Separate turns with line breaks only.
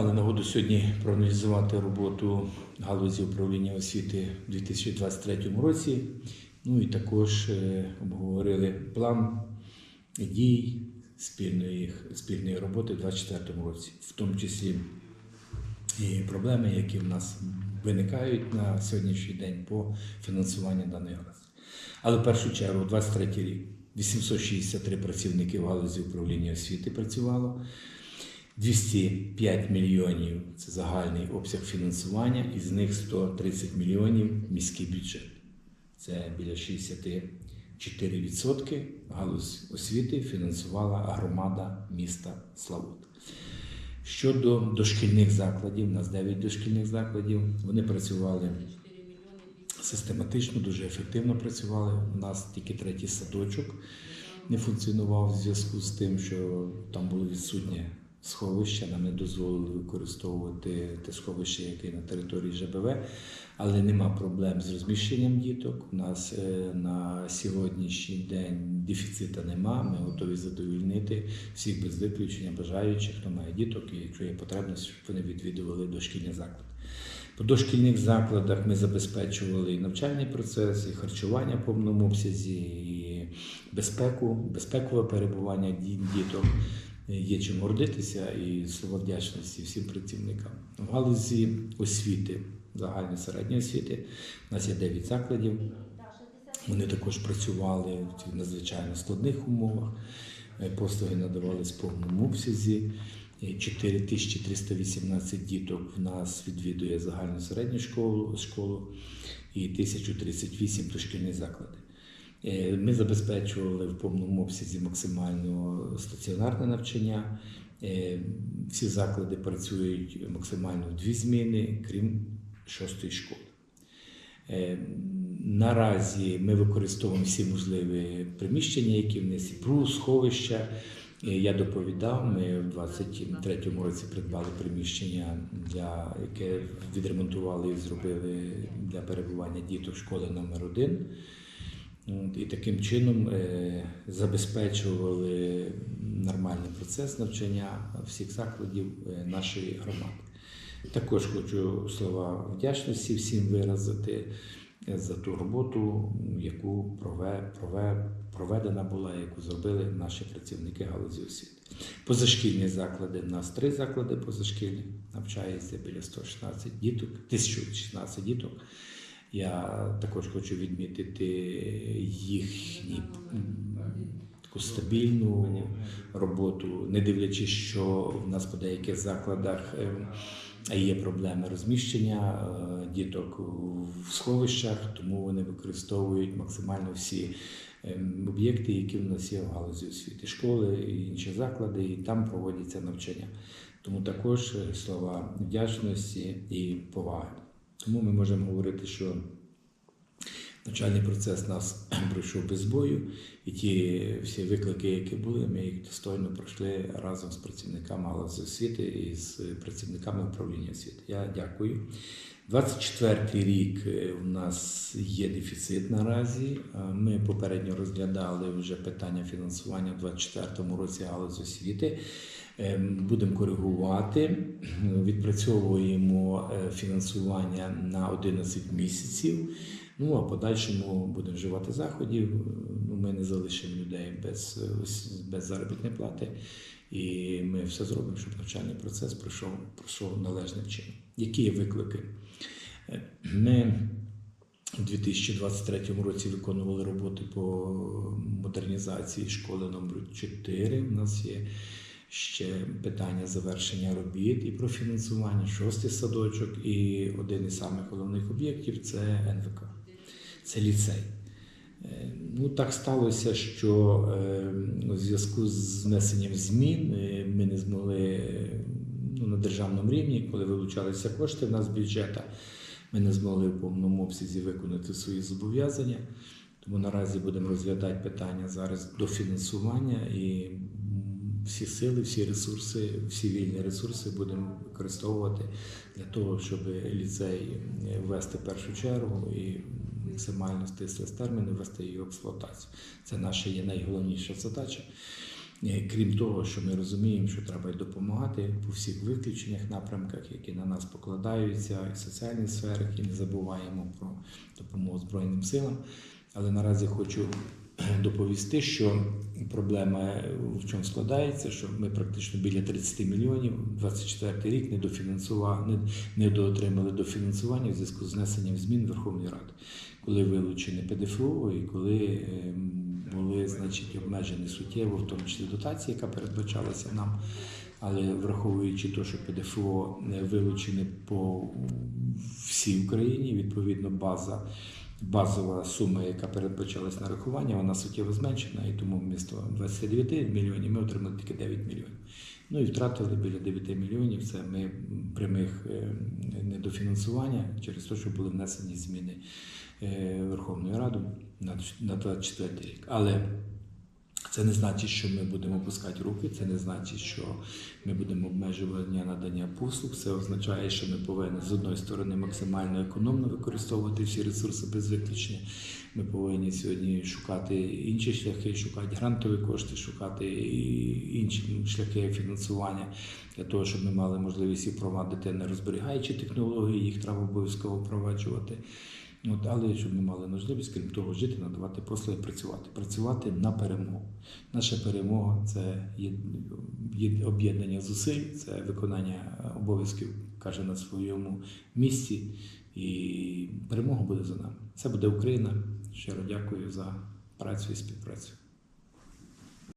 Але нагоду сьогодні проаналізувати роботу галузі управління освіти у 2023 році. Ну і також е, обговорили план дій спільної, спільної роботи у 2024 році, в тому числі і проблеми, які в нас виникають на сьогоднішній день по фінансуванню даної галузі. Але в першу чергу, 23 рік, 863 працівники в галузі управління освіти працювало. 205 мільйонів це загальний обсяг фінансування, із них 130 мільйонів міський бюджет. Це біля 64% галузь освіти фінансувала громада міста Славут. Щодо дошкільних закладів, у нас 9 дошкільних закладів, вони працювали систематично, дуже ефективно працювали. У нас тільки третій садочок не функціонував в зв'язку з тим, що там було відсутнє сховище, нам не дозволили використовувати те сховище, яке на території ЖБВ, але нема проблем з розміщенням діток. У нас е, на сьогоднішній день дефіцита нема. Ми готові задовільнити всіх без виключення бажаючих, хто має діток, і якщо є потрібність, щоб вони відвідували дошкільні заклади. По дошкільних закладах ми забезпечували і навчальний процес, і харчування в повному обсязі, і безпеку, безпекове перебування ді- діток. Є чим гордитися і слова вдячності всім працівникам. В галузі освіти, загальної середньої освіти, у нас є 9 закладів. Вони також працювали в надзвичайно складних умовах. Е, Послуги надавались в повному обсязі. Е, 4318 діток в нас відвідує загальну середню школу, школу і 1038 дошкільні заклади. Е, Ми забезпечували в повному обсязі максимально стаціонарне навчання. Е, Всі заклади працюють максимально в дві зміни, крім шостої школи. Е, Наразі ми використовуємо всі можливі приміщення, які в нас ПРУ, сховища. Я доповідав, ми в 23-му році придбали приміщення, для, яке відремонтували і зробили для перебування діток школи номер 1 От, І таким чином е, забезпечували нормальний процес навчання всіх закладів е, нашої громади. Також хочу слова вдячності всім виразити е, за ту роботу, яку прове, прове, проведена була, яку зробили наші працівники галузі освіти. Позашкільні заклади, у нас три заклади позашкільні, навчається біля 116 діток, 1016 діток. Я також хочу відмітити їхні м, таку стабільну роботу, не дивлячись, що в нас по деяких закладах е, є проблеми розміщення е, діток в сховищах, тому вони використовують максимально всі е, об'єкти, які в нас є в галузі освіти, школи і інші заклади, і там проводяться навчання. Тому також е, слова вдячності і поваги. Тому ми можемо говорити, що навчальний процес нас пройшов без бою, і ті всі виклики, які були, ми їх достойно пройшли разом з працівниками галузі освіти і з працівниками управління освіти. Я дякую. 24 рік е, у нас є дефіцит наразі. Е, Ми попередньо розглядали вже питання фінансування у 2024 році галузі освіти. Е, Будемо коригувати, відпрацьовуємо е, фінансування на 11 місяців. Ну а подальшому будемо вживати заходів. Ну, ми не залишимо людей без, без заробітної плати. І ми все зробимо, щоб навчальний процес пройшов, пройшов належним чином. Які є виклики? Е, Ми у 2023 році виконували роботи по модернізації школи номер 4 У нас є ще питання завершення робіт і про фінансування, шостий садочок, і один із самих головних об'єктів це НВК, це ліцей. Е, Ну, так сталося, що е, у зв'язку з знесенням змін е, ми не змогли ну, на державному рівні, коли вилучалися кошти в нас з бюджету, ми не змогли в повному обсязі виконати свої зобов'язання. Тому наразі будемо розглядати питання зараз до фінансування і всі сили, всі ресурси, всі вільні ресурси будемо використовувати для того, щоб ліцей ввести першу чергу і максимально стислі терміни ввести її в експлуатацію. Це наша є найголовніша задача. Е, Крім того, що ми розуміємо, що треба допомагати по всіх виключених напрямках, які на нас покладаються, і в соціальній сфері, і не забуваємо про допомогу Збройним силам. Але наразі хочу доповісти, що проблема в чому складається, що ми практично біля 30 мільйонів 24 рік не дофінансували, не, доотримали дофінансування в зв'язку з внесенням змін Верховної Ради, коли вилучені ПДФО і коли ем, були значить обмежені суттєво, в тому числі дотації, яка передбачалася нам. Але враховуючи те, що ПДФО не вилучені по всій Україні, відповідно, база, базова сума, яка передбачалась на рахування, вона суттєво зменшена, і тому вмісто 29 мільйонів ми отримали тільки 9 мільйонів. Ну і втратили біля 9 мільйонів. Це ми прямих е, недофінансування через те, що були внесені зміни е, Верховною Радою на на 24 рік. Але це не значить, що ми будемо опускати руки, це не значить, що ми будемо обмежувати надання послуг. Це означає, що ми повинні з одної сторони максимально економно використовувати всі ресурси без виключення. Ми повинні сьогодні шукати інші шляхи, шукати грантові кошти, шукати інші шляхи фінансування для того, щоб ми мали можливість і впровадити не розберігаючі технології, їх треба обов'язково впроваджувати. От, але щоб ми мали можливість, крім того, жити, надавати послуги, працювати, працювати на перемогу. Наша перемога це об'єднання зусиль, це виконання обов'язків, каже на своєму місці, і перемога буде за нами. Це буде Україна. Щиро дякую за працю і співпрацю.